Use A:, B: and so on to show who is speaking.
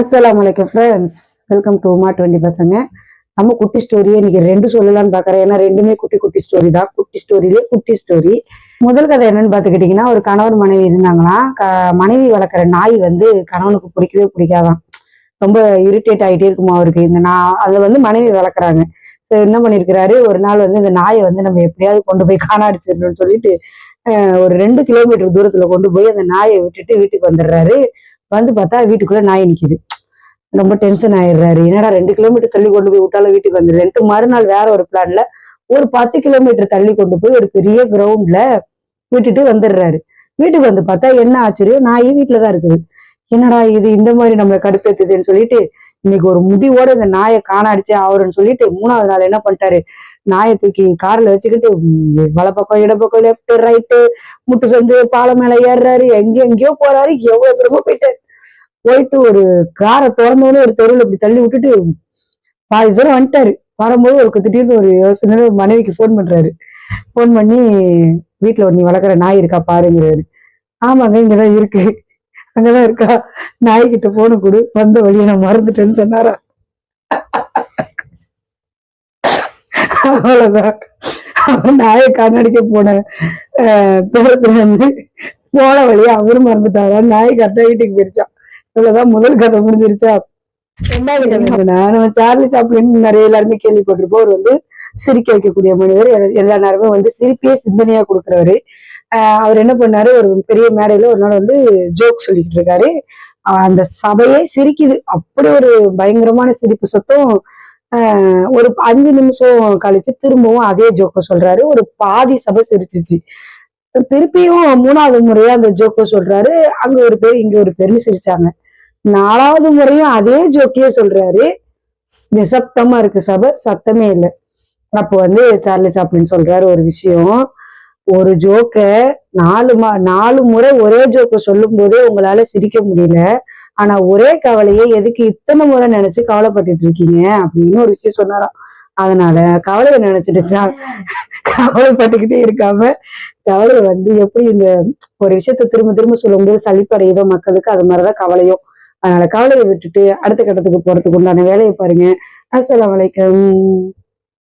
A: அஸ்ஸலாமு friends welcome to Uma twenty பசங்க நம்ம குட்டி ஸ்டோரியே இன்னைக்கு ரெண்டு சொல்லலாம்னு பார்க்குறேன் ஏன்னா ரெண்டுமே குட்டி குட்டி ஸ்டோரி தான். குட்டி ஸ்டோரியிலே குட்டி ஸ்டோரி முதல் கதை என்னன்னு பார்த்துக்கிட்டிங்கன்னா ஒரு கணவர் மனைவி இருந்தாங்களாம் க- மனைவி வளர்க்குற நாய் வந்து கணவனுக்கு பிடிக்கவே பிடிக்காதான். ரொம்ப இரிட்டேட் ஆகிட்டே இருக்குமா அவருக்கு. இந்த நா அதை வந்து மனைவி வளர்க்குறாங்க. ஸோ என்ன பண்ணியிருக்கிறாரு? ஒரு நாள் வந்து இந்த நாயை வந்து நம்ம எப்படியாவது கொண்டு போய் காணாடிச்சிடணும்னு சொல்லிட்டு அஹ், ஒரு ரெண்டு கிலோமீட்டர் தூரத்துல கொண்டு போய் அந்த நாயை விட்டுட்டு வீட்டுக்கு வந்துடுறாரு. வந்து பார்த்தா வீட்டுக்குள்ள நாய் நிக்குது. ரொம்ப டென்ஷன் ஆயிடுறாரு. என்னடா ரெண்டு கிலோமீட்டர் தள்ளி கொண்டு போய் விட்டாலும் வீட்டுக்கு வந்துடுறேன்ட்டு மறுநாள் வேற ஒரு பிளான்ல ஒரு பத்து கிலோமீட்டர் தள்ளி கொண்டு போய் ஒரு பெரிய கிரவுண்ட்ல விட்டுட்டு வந்துடுறாரு. வீட்டுக்கு வந்து பார்த்தா என்ன ஆச்சரியம்? நாய் வீட்டுலதான் இருக்குது. என்னடா இது? இந்த மாதிரி நம்மளை கடுப்பேத்துதுன்னு சொல்லிட்டு இன்னைக்கு ஒரு முடிவோட இந்த நாயை காணாடிச்சே அவருன்னு சொல்லிட்டு மூணாவது நாள் என்ன பண்ணிட்டாரு? நாயை தூக்கி கார்ல வச்சுக்கிட்டு வலப்பக்கம் இடப்பக்கம் லெஃப்ட் ரைட்டு முட்டு சந்து பாலம் மேல ஏறுறாரு. எங்க எங்கேயோ போறாரு. எவ்வளவு தூரமா போயிட்டாரு. போயிட்டு ஒரு காரை திறந்தோடனே ஒரு தெருவில் இப்படி தள்ளி விட்டுட்டு பாதி தூரம் வந்துட்டாரு. வரும்போது ஒரு திடீர்னு ஒரு யோசனை மனைவிக்கு ஃபோன் பண்றாரு. ஃபோன் பண்ணி வீட்டில் ஒரு நீ வளர்க்குற நாய் இருக்கா பாருங்கிறாரு. ஆமாங்க இங்கதான் இருக்கு. அங்கதான் இருக்கா? நாய்கிட்ட போன கொடு. வந்த வழியை நான் மறந்துட்டேன்னு சொன்னாரா? அவ்வளவுதான். அவன் நாயை கண்ணடிக்க போன தூரத்துல இருந்து போன வழியா அவரும் மறந்துட்டாரா? நாய் கரெக்டா வீட்டுக்கு போயிருச்சான் இவ்வளவுதான் முதல் கதை முடிஞ்சிருச்சா? நம்ம சார்லி சாப்ளின் நிறைய எல்லாருமே கேள்விப்பட்டிருப்போம். அவர் வந்து சிரிக்க வைக்கக்கூடிய மனிதர். எல்~ எல்லா நேரமே வந்து சிரிப்பையே சிந்தனையா கொடுக்குறவரு. ஆஹ் அவர் என்ன பண்ணாரு? ஒரு பெரிய மேடையில ஒரு நாள் வந்து ஜோக் சொல்லிக்கிட்டு இருக்காரு. அந்த சபையே சிரிக்குது. அப்படி ஒரு பயங்கரமான சிரிப்பு சத்தம் ஆஹ் ஒரு அஞ்சு நிமிஷம் கழிச்சு திரும்பவும் அதே ஜோக்க சொல்றாரு. ஒரு பாதி சபை சிரிச்சிச்சு. திருப்பியும் மூணாவது முறையா அந்த ஜோக்க சொல்றாரு. அங்க ஒரு பேர் இங்க ஒரு பேர்னு சிரிச்சாங்க. நாலாவது முறையும் அதே ஜோக்கியே சொல்றாரு. நிசப்தமா இருக்கு சபை சத்தமே இல்லை. அப்போ வந்து சார்லி சாப்ளின் சொல்றாரு ஒரு விஷயம். ஒரு ஜோக்க நாலு மா நாலு முறை ஒரே ஜோக்க சொல்லும் போதே உங்களால சிரிக்க முடியல. ஆனா ஒரே கவலையை எதுக்கு இத்தனை முறை நினைச்சு கவலைப்பட்டுட்டு இருக்கீங்க? அப்படின்னு ஒரு விஷயம் சொன்னாராம். அதனால கவலையை நினைச்சிட்டு தான் கவலைப்பட்டுக்கிட்டே இருக்காம கவலை வந்து எப்படி இந்த ஒரு விஷயத்த திரும்ப திரும்ப சொல்லும்போது சளிப்படையுதோ மக்களுக்கு அது மாதிரிதான் கவலையும். அதனால கவலையை விட்டுட்டு அடுத்த கட்டத்துக்கு போறதுக்கு உண்டான வேலையை பாருங்க. அஸ்லாம் வலைக்கம்